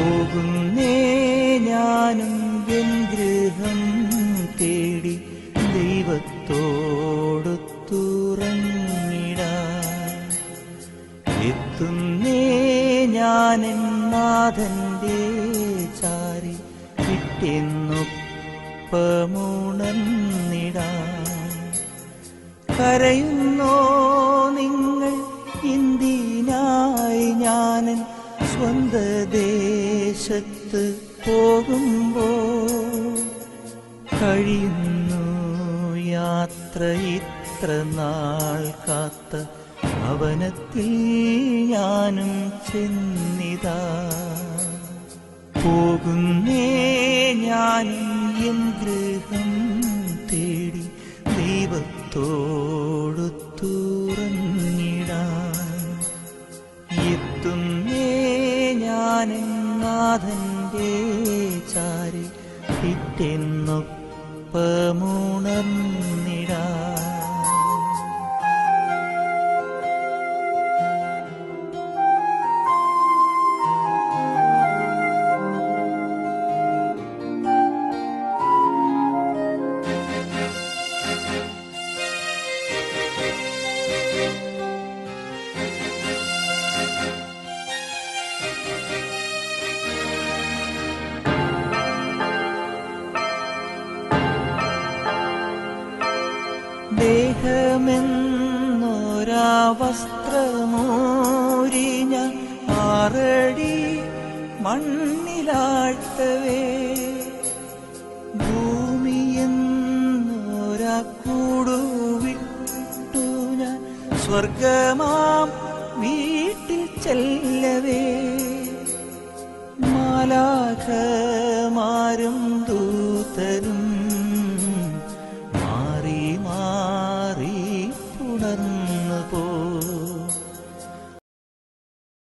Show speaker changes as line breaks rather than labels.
പോകുന്നേ ഞാനും എൻ ഗൃഹം തേടി ദൈവത്തോടു തുറങ്ങിടാൻ എത്തുന്നേ ഞാൻ നാഥന്റെ ചാരി കിട്ടിയെന്നൊപ്പമുണർന്നിടാൻ കരയുന്നോ ദേശത്ത് പോകുമ്പോൾ കഴിയുന്നു യാത്ര ഇത്ര നാൾ കാത്ത ഭവനത്തിൽ ഞാനും ചെന്നിതാ. പോകുന്നേ ഞാനും എൻ ഗൃഹം തേടി ദൈവത്തോടു നാഥന്റെ ചാരി പിറ്റെന്നൊപ്പമുണർന്നിടാൻ ദേഹമെന്നൊരാ വസ്ത്രമൂരി ഞാൻ ആറടി മണ്ണിലാഴ്ത്തവേ. ഭൂമിയെന്നൊരാ ഞാൻ സ്വർഗമാം വീട്ടിൽ ചെല്ലവേ. മാലാഖമാരും ദൂതരും ngân